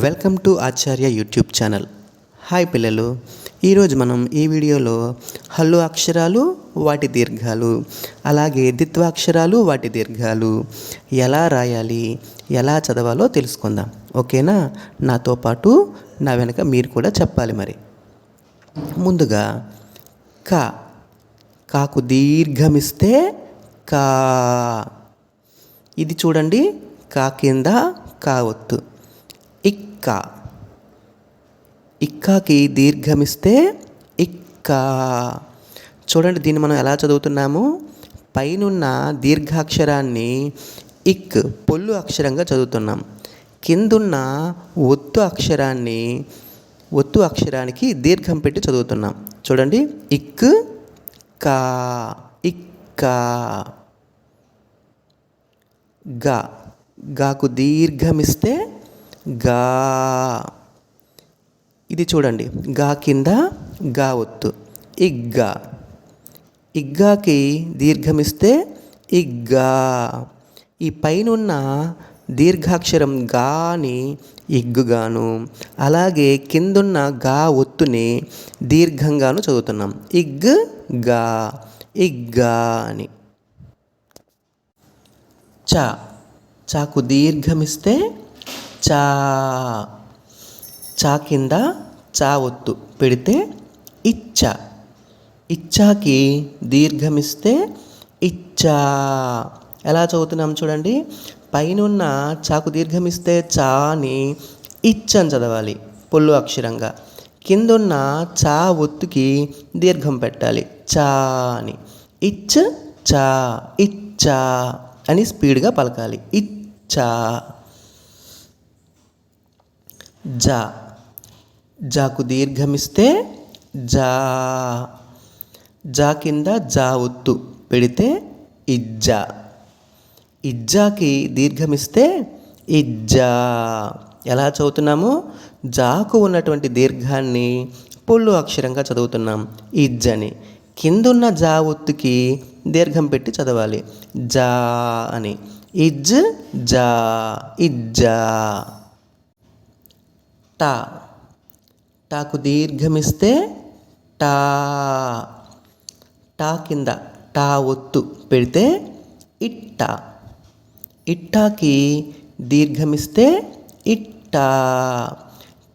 Welcome to Acharya YouTube channel. Hi పిల్లలు ఈరోజు మనం ఈ వీడియోలో హల్లు అక్షరాలు వాటి దీర్ఘాలు అలాగే ద్విత్వాక్షరాలు వాటి దీర్ఘాలు ఎలా రాయాలి ఎలా చదవాలో తెలుసుకుందాం. ఓకేనా? నాతో పాటు నా వెనక మీరు కూడా చెప్పాలి మరి. ముందుగా కా. కాకు దీర్ఘమిస్తే కా. ఇది చూడండి కా కింద కావత్తు ఇక్క. ఇక్కాకి దీర్ఘమిస్తే ఇక్క. చూడండి దీన్ని మనం ఎలా చదువుతున్నాము? పైనున్న దీర్ఘాక్షరాన్ని ఇక్ పొల్లు అక్షరంగా చదువుతున్నాం. కిందున్న ఒత్తు అక్షరాన్ని ఒత్తు అక్షరానికి దీర్ఘం పెట్టి చదువుతున్నాం. చూడండి ఇక్ కా ఇక్క. గా గాకు దీర్ఘమిస్తే గా. ఇది చూడండి. గా కింద గా ఒత్తు. ఇగ్గా. ఇగ్గాకి దీర్ఘమిస్తే ఇగ్గా. ఈ పైనున్న దీర్ఘాక్షరం గాని ఇగ్గుగాను అలాగే కిందున్న గా ఒత్తుని దీర్ఘంగాను చదువుతున్నాం. ఇగ్గా. ఇగ్గా అని చ. చాకు దీర్ఘమిస్తే చా చా కింద చా ఒత్తు పెడితే ఇచ్చ. ఇచ్చాకి దీర్ఘమిస్తే ఇచ్చా. ఎలా చదువుతున్నాం చూడండి? పైనున్న చాకు దీర్ఘమిస్తే చా అని ఇచ్చ అని చదవాలి పొల్లు అక్షరంగా. కిందున్న చా ఒత్తుకి దీర్ఘం పెట్టాలి. చా అని. ఇచ్చ చా ఇచ్చా అని స్పీడ్గా పలకాలి. ఇచ్చా. జా. జాకు దీర్ఘమిస్తే జా. జా కింద జా ఒత్తు పెడితే ఇజ్జా. ఇజ్జాకి దీర్ఘమిస్తే ఇజ్జా. ఎలా చదువుతున్నాము? జాకు ఉన్నటువంటి దీర్ఘాన్ని పొల్లు అక్షరంగా చదువుతున్నాం. ఇజ్జని. కిందున్న జా ఒత్తుకి దీర్ఘం పెట్టి చదవాలి. జా అని. ఇజ్ జా ఇజ్జా. టా. టాకు దీర్ఘమిస్తే టా. టా కింద టా ఒత్తు పెడితే ఇట్టా. ఇట్టాకి దీర్ఘమిస్తే ఇట్టా.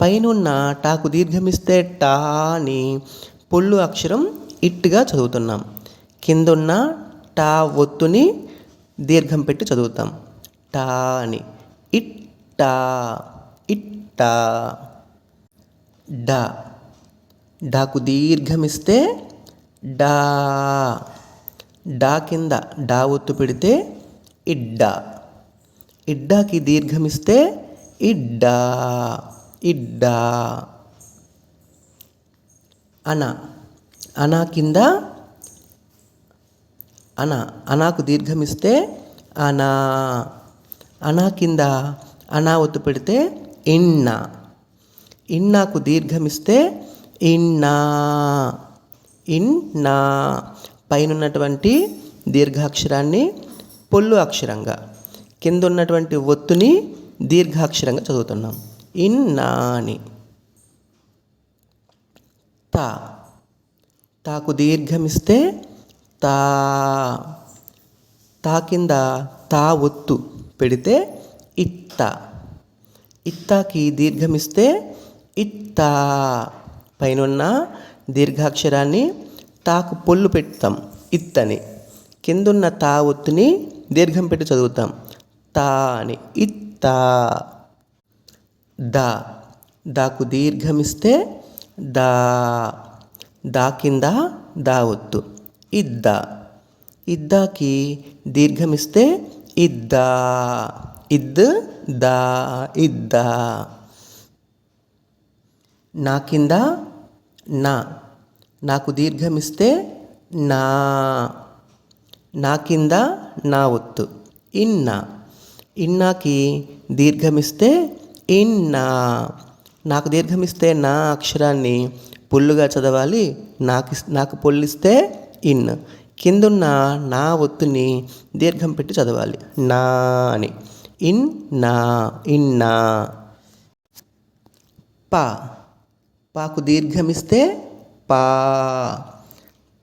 పైనున్న టాకు దీర్ఘమిస్తే టా అని పొల్లు అక్షరం ఇట్టుగా చదువుతున్నాం. కిందున్న టా ఒత్తుని దీర్ఘం పెట్టి చదువుతాం. టా అని. ఇట్టా. డా డా. డాకు దీర్ఘమిస్తే డా డా కింద డా ఒత్తు పెడితే ఇడ్డా. ఇడ్డాకి దీర్ఘమిస్తే ఇడ్డా. ఇడ్డా. అన. అనా కింద అన. అనాకు దీర్ఘమిస్తే అనా. అనా కింద అనా ఒత్తు పెడితే ఇన్న. ఇన్నాకు దీర్ఘమిస్తే ఇన్నా. ఇన్నా. పైనున్నటువంటి దీర్ఘాక్షరాన్ని పొల్లు అక్షరంగా కింద ఉన్నటువంటి ఒత్తుని దీర్ఘాక్షరంగా చదువుతున్నాం. ఇన్నా అని. తా. తాకు దీర్ఘమిస్తే తా. తా కింద తా ఒత్తు పెడితే ఇత్త. ఇత్తాకి దీర్ఘమిస్తే ఇత్తా పైనున్న దీర్ఘాక్షరాన్ని తాకు పొల్లు పెడతాం ఇత్తని. కిందున్న తా ఒత్తుని దీర్ఘం పెట్టి చదువుతాం. తా అని ఇత్తా. దా. దాకు దీర్ఘమిస్తే దా. దా కింద దా ఒత్తు. ఇద్దా. ఇద్దాకి దీర్ఘమిస్తే ఇద్దా. ఇద్ దా ఇద్దా నా కింద నా. నాకు దీర్ఘమిస్తే నా. నా కింద నా ఒత్తు. ఇన్నా. ఇన్నాకి దీర్ఘమిస్తే ఇన్నా. నాకు దీర్ఘమిస్తే నా అక్షరాన్ని పుల్లుగా చదవాలి. నాకు నాకు పొల్లిస్తే ఇన్. కిందున్న నా ఒత్తుని దీర్ఘం పెట్టి చదవాలి. నా అని. ఇన్ నా ఇన్నా. ప. పాకు దీర్ఘమిస్తే పా.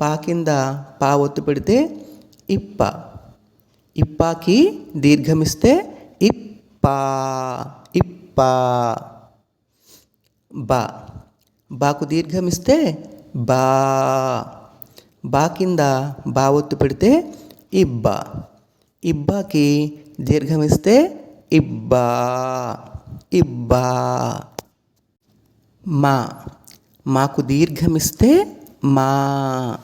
పా కింద పా ఒత్తు పెడితే ఇప్ప. ఇప్పాకి దీర్ఘమిస్తే ఇప్పా. ఇప్పా. బా. బాకు దీర్ఘమిస్తే బా. బా కింద బా ఒత్తు పెడితే ఇబ్బా. ఇబ్బాకి దీర్ఘమిస్తే ఇబ్బా ఇబ్బా. మా మాకు దీర్ఘమిస్తే మా.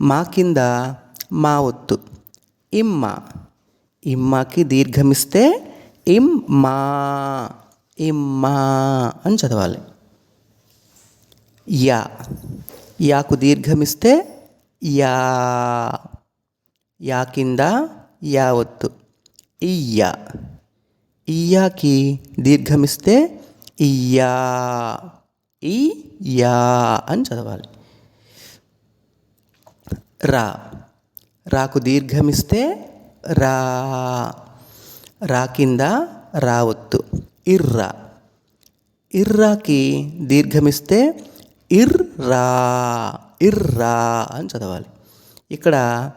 మా కింద మా ఒత్తు ఇమ్మ. ఇమ్మకి దీర్ఘమిస్తే ఇమ్ మా ఇమ్మా అని చదవాలి. యా యాకు దీర్ఘమిస్తే యా. యా కింద యా ఒత్తు ఇయ్య. ఇయ్యాకి దీర్ఘమిస్తే ఇయ్యా. ఈ యా అని చదవాలి. రా. రాకు దీర్ఘమిస్తే రా. రా కింద రా ఇర్రా. ఇర్రాకి దీర్ఘమిస్తే ఇర్రా. ఇర్రా అని చదవాలి. ఇక్కడ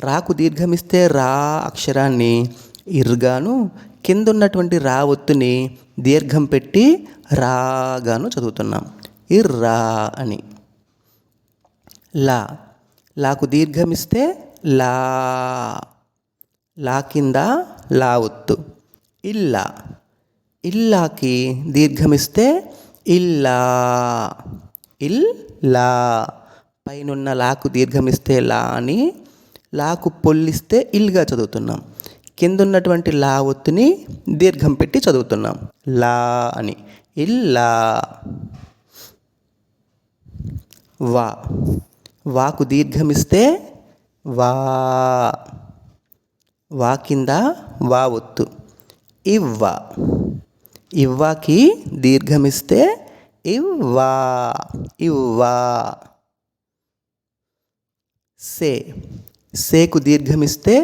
రాకు దీర్ఘమిస్తే రా అక్షరాన్ని ఇర్గాను కింద ఉన్నటువంటి రా ఒత్తుని దీర్ఘం పెట్టి రాగాను చదువుతున్నాం. ఇర్రా అని. లా. లాకు దీర్ఘమిస్తే లా. లా కింద లా ఒత్తు. ఇల్లా. ఇల్లాకి దీర్ఘమిస్తే ఇల్లా. ఇల్లా. పైనున్న లాకు దీర్ఘమిస్తే లా అని లాకు పొల్లిస్తే ఇల్గా చదువుతున్నాం. కింద ఉన్నటువంటి లా ఒత్తుని దీర్ఘం పెట్టి చదువుతున్నాం. లా అని. ఇల్లా. వా. వాకు దీర్ఘమిస్తే వా. వా కింద వా ఒత్తు. ఇవ్వ. ఇవ్వాకి దీర్ఘమిస్తే ఇవ్వా. ఇవ్వా. సే. సేకు దీర్ఘమిస్తే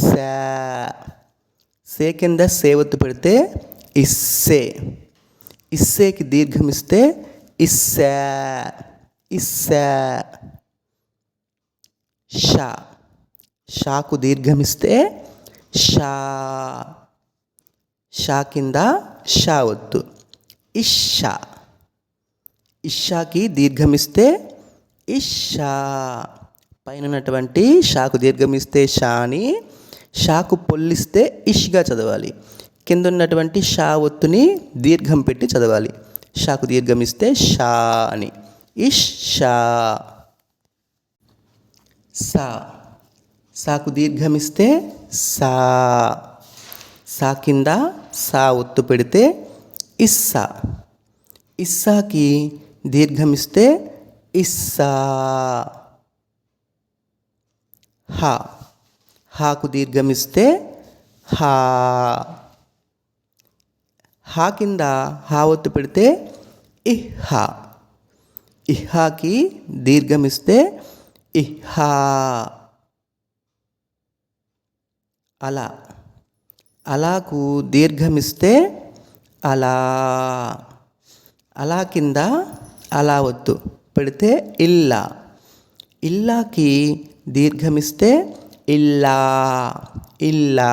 సా సే కింద సే ఒత్తు పెడితే ఇస్సే ఇస్సేకి దీర్ఘమిస్తే ఇస్సా ఇస్సా షా షాకు దీర్ఘమిస్తే షా షా కింద షా వద్దు ఇషా ఇషాకి దీర్ఘమిస్తే ఇషా పైన ఉన్నటువంటి షాకు దీర్ఘమిస్తే షా అని షాకు పొల్లిస్తే ఇష్గా చదవాలి. కింద ఉన్నటువంటి షా ఒత్తుని దీర్ఘం పెట్టి చదవాలి. షాకు దీర్ఘమిస్తే షా అని ఇష్ షా. సా. సాకు దీర్ఘమిస్తే సా. సా కింద సా ఒత్తు పెడితే ఇస్సా. ఇస్సాకి దీర్ఘమిస్తే ఇస్సా. హా హాకు దీర్ఘమిస్తే హా హా కింద హా ఒత్తు పెడితే ఇహా ఇహాకి దీర్ఘమిస్తే ఇహా అలా అలాకు దీర్ఘమిస్తే అలా అలా కింద అలా వద్దు పెడితే ఇల్లా ఇల్లాకి దీర్ఘమిస్తే ఇల్లా ఇల్లా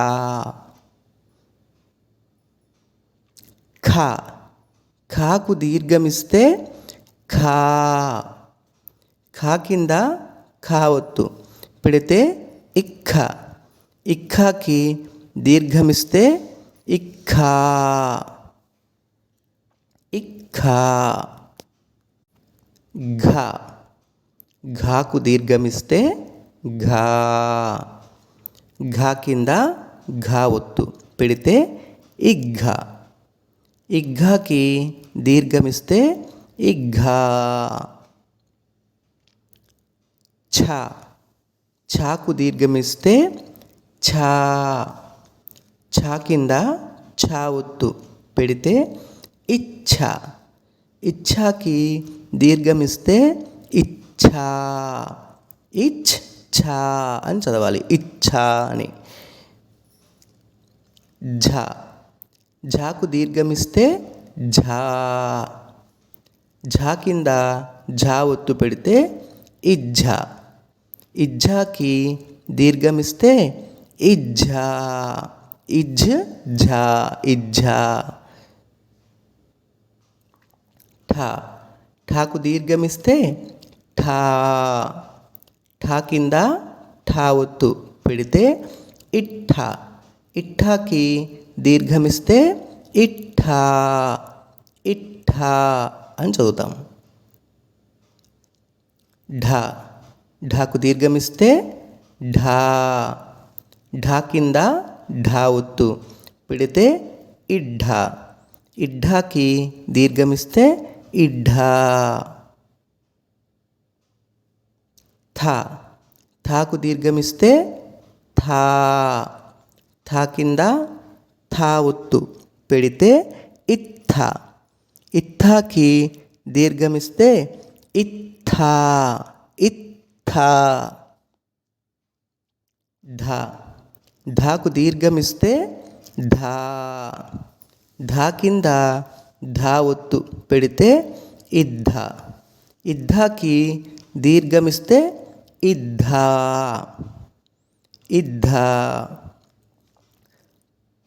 ఖా ఖాకు దీర్ఘమిస్తే ఖా ఖా కింద ఖావత్తు పెడితే ఇక్క ఇక్కాకి దీర్ఘమిస్తే ఇక్కా ఇక్కా ఘా ఘాకు దీర్ఘమిస్తే ఘా ఘా కింద ఘా ఒత్తు పెడితే ఇగ్ఘా ఇగ్ఘాకి దీర్ఘమిస్తే ఇగ్ఘా ఛ ఛాకు దీర్ఘమిస్తే ఛా ఛా కింద ఛా ఒత్తు పెడితే ఇచ్ఛ ఇచ్ఛాకి దీర్ఘమిస్తే ఇచ్ఛా ఇచ్ ఛా అని చదవాలి. ఇచ్ఛా అని. ఝ. ఝాకు దీర్ఘమిస్తే ఝా. ఝా కింద ఝా ఒత్తు పెడితే ఇజ్జా. ఇజ్జాకి దీర్ఘమిస్తే ఇజ్జా. ఇజ్ ఝా ఇజ్జా. ఠా. ఠాకు దీర్ఘమిస్తే ఠా. ఠా కింద ఠా ఒత్తు పెడితే ఇట్టా ఇట్టాకి దీర్ఘమిస్తే ఇట్టా ఇట్టా అని చదువుతాం ఢా ఢాకు దీర్ఘమిస్తే ఢా ఢా కింద ఢా ఒత్తు పెడితే ఇడ్ఢా ఇడ్ఢాకి దీర్ఘమిస్తే ఇడ్ఢా థా థాకు దీర్ఘమిస్తే థా థా కింద థా ఒత్తు పెడితే ఇత్థా ఇత్థాకి దీర్ఘమిస్తే ఇత్థా ఇత్థా ఢా ఢాకు దీర్ఘమిస్తే ఢా ఢా కింద ఢా ఒత్తు పెడితే ఇద్ధ ఇద్ధాకి దీర్ఘమిస్తే ఇద్ధా ఇద్ధా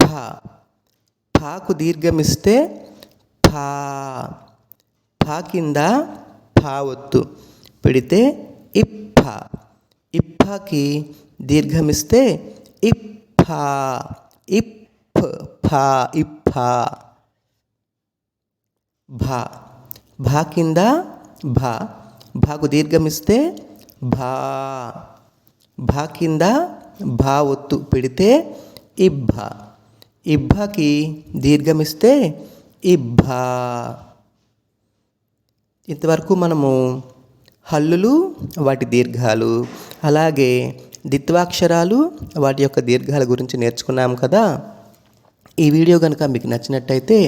ఫా ఫాకు దీర్ఘమిస్తే ఫా ఫా కింద ఫా ఒత్తు పెడితే ఇప్ప ఇప్పాకి దీర్ఘమిస్తే ఇప్పా ఇప్ ఫా ఇప్పా భా భా కింద భా భాకు దీర్ఘమిస్తే భా భా కింద భా ఒత్తు పెడితే ఇబ్బ. ఇబ్బాకి దీర్ఘమిస్తే ఇబ్బా. ఇంతవరకు మనము హల్లులు వాటి దీర్ఘాలు అలాగే దిత్వాక్షరాలు వాటి యొక్క దీర్ఘాల గురించి నేర్చుకున్నాం కదా. ఈ వీడియో కనుక మీకు నచ్చినట్టయితే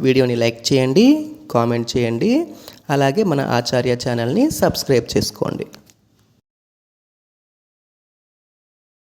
వీడియోని లైక్ చేయండి కామెంట్ చేయండి అలాగే మన ఆచార్య ఛానల్ని సబ్స్క్రైబ్ చేసుకోండి.